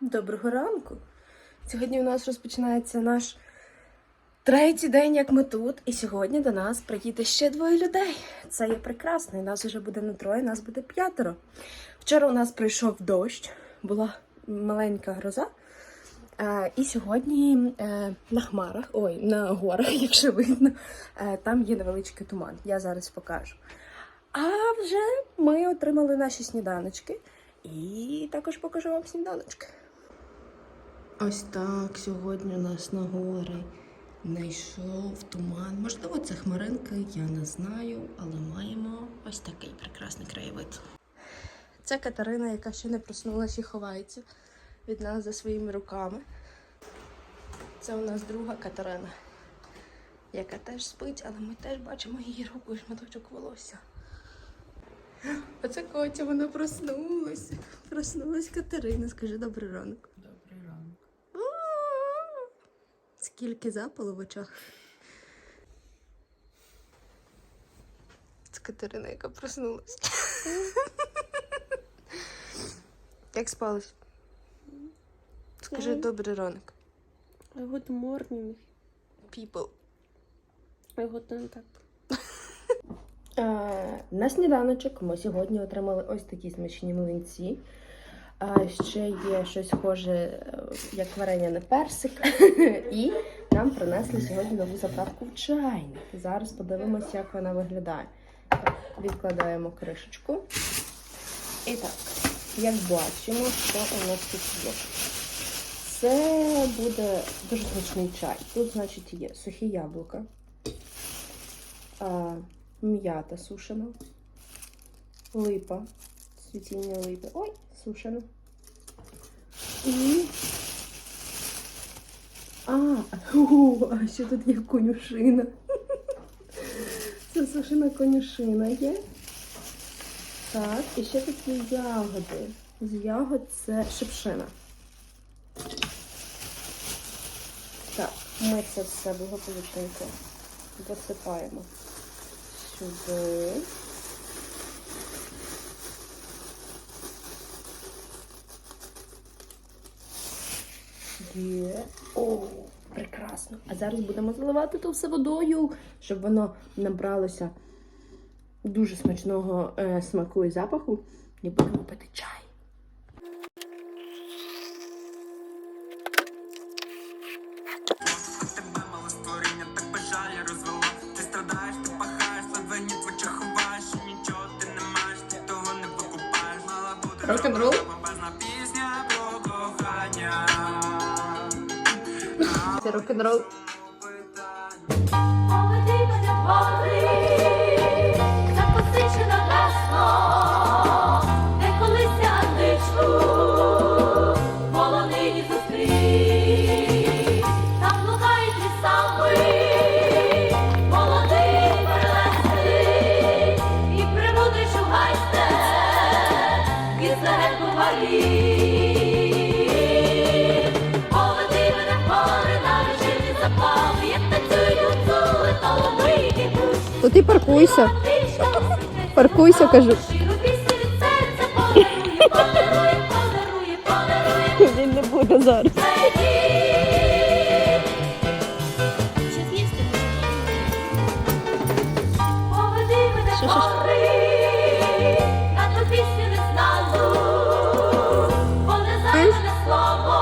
Доброго ранку. Сьогодні у нас розпочинається наш третій день, як ми тут. І сьогодні до нас приїде ще двоє людей. Це є прекрасно. І нас вже буде не троє, нас буде п'ятеро. Вчора у нас прийшов дощ, була маленька гроза. Е, і сьогодні е, на хмарах, ой, на горах, якщо видно, е, там є невеличкий туман. Я зараз покажу. А вже ми отримали наші сніданочки. І також покажу вам сніданочки. Ось так сьогодні у нас на гори знайшов туман. Можливо, це хмаринки, я не знаю, але маємо ось такий прекрасний краєвид. Це Катерина, яка ще не проснулася і ховається від нас за своїми руками. Це у нас друга Катерина, яка теж спить, але ми теж бачимо її руку і шматочок волосся. Оце Котя, вона проснулася. Проснулась Катерина. Скажи. Добрий ранок. Скільки запалу в очах. Це Катерина, яка проснулась. Як спалось? Скажи добрий ранок. Good morning. People. I got так. Е, На сніданочок ми сьогодні отримали ось такі смачні млинці. А ще є щось схоже, е, як варення на персик. І нам принесли сьогодні нову заправку в чайник. Зараз подивимося, як вона виглядає. Відкладаємо кришечку. І так, як бачимо, що у нас тут є. Це буде дуже смачний чай. Тут, значить, є сухі яблука. М'ята сушена, липа, цвітіння липи. Ой, сушена. І. А, о, а ще тут є конюшина. Це сушена конюшина є. Так, і ще є ягоди. З ягод це шипшина. Так, ми це все благополучненько засипаємо сюди. Є. О, прекрасно. А зараз будемо заливати то все водою, щоб воно набралося дуже смачного е, смаку і запаху. І будемо пити чай. Тебе Це рок-н-рол. Поведи ти паркуйся. Паркуйся, кажу. Він не буде зараз. Поведи мене на ту пісню незнану, бо не слово,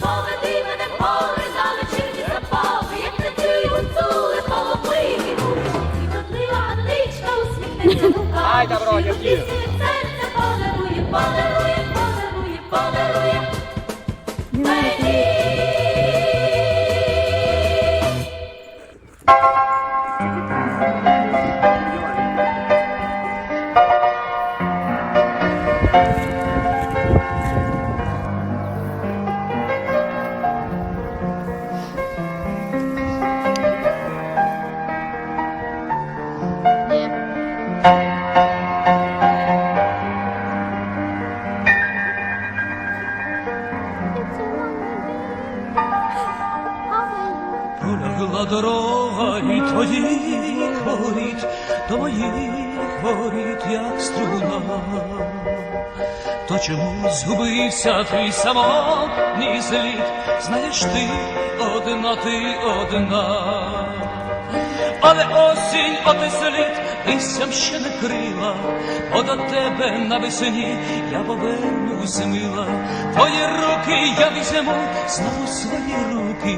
Поведи мене гори на вечірні забави, як танцюють гуцули і вродлива античка усміхнеться пісню від серця подарує, подарує, подарує, до моїх воріт, як струна. То чому згубився твій самотній слід? Знаєш ти, одна ти одна. Але осінь оте слід листям ще не крила, бо до тебе навесні я повернусь мила. Твої руки я візьму, знову свої руки,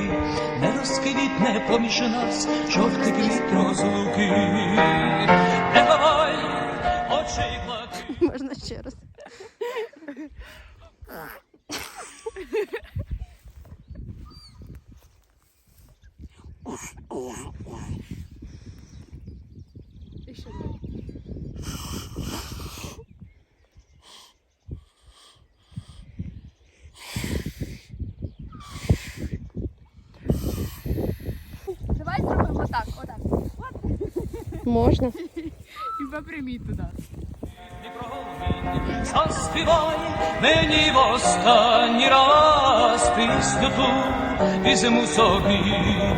не розквітне поміж нас жовтий квіт розлуки. Не ховай очей плаки. Можна ще раз. І ще далі. Давай зробимо так, отак. Можна. І попряміть туди. Заспівай мені в останній раз пісню ту, візьму собі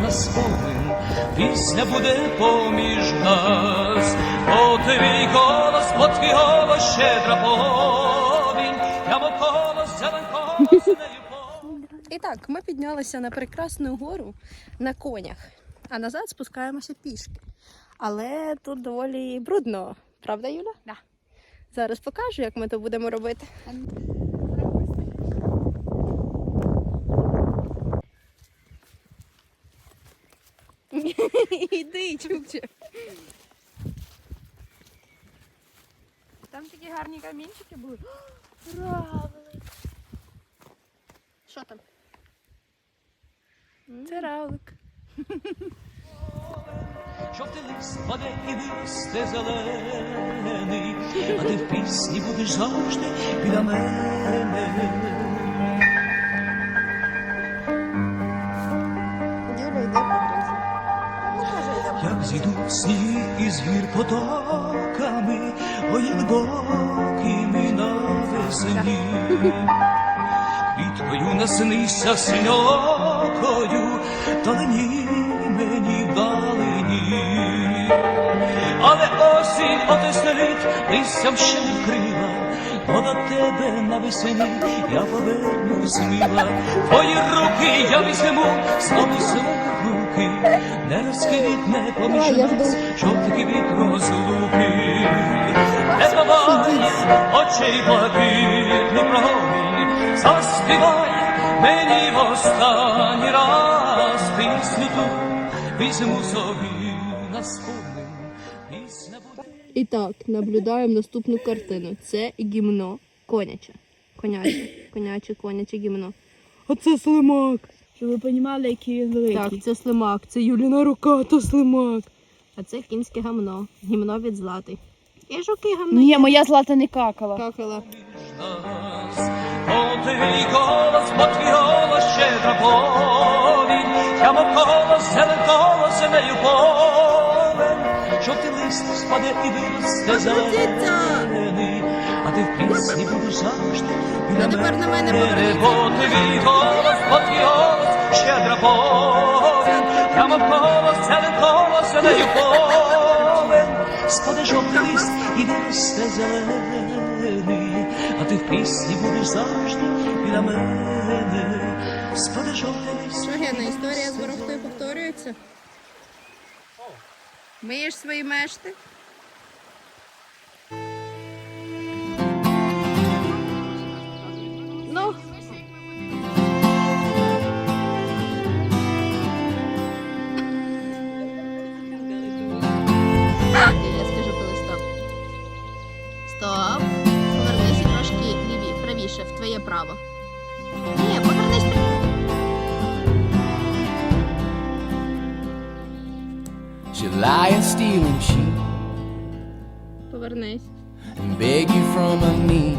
на спомин, пісня буде поміж нас, бо твій голос, бо твій голос щедра повінь, я мов колос, зелен колос. І так, ми піднялися на прекрасну гору на конях, а назад спускаємося пішки. Але тут доволі брудно, правда, Юля? Да. Зараз покажу, як ми то будемо робити. Іди, чукче. Там такі гарні камінчики були. Що там? Це равлик. Лист паде і виросте зелений, а ти в пісні будеш завжди біля мене. Ну, Як зійдуть сніг із гір потоками, ой, глибокими навесні. Квіткою наснися синьокою, далині мені вдалині. Оте слід листям ще не вкрила, бо до тебе навесні я повернусь мила. Твої руки я візьму, знову свої руки, не розквітне поміж нас, жовтий від розлуки. Не давай очей блакитний промінь, заспівай мені в останній раз пісню ту, візьму собі на буде. І так, наблюдаємо наступну картину. Це гімно коняче. Коняче, коняче, коняче гімно. А це слимак. Щоб ви розуміли, які він великий. Так, це слимак, це Юліна рука, то слимак. А це кінське гамно. Гімно від злати. І жуки гамно. Ні, моя злата не какала. Какала. я мов колос, зелен колос, нею повен. Жовтий лист спаде і виросте зелений, а ти в пісні будеш завжди біля А тепер на мене твій голос, бо твій голос щедра повінь, я мов колос, зелен колос, нею повен. Спаде жовтий лист і виросте зелений, а ти в пісні будеш завжди біля мене. Спаде жовтий лист. Що, Гена, історія з ворохтою повторюється? Миєш свої мешти? Ну. Я стоп. Стоп. Повернися трошки ліві, правіше, в твоє право. She lie and steal and cheat Повернись. and beg you from her knees.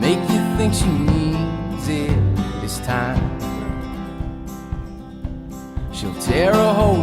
Make you think she means it this time. She'll tear a hole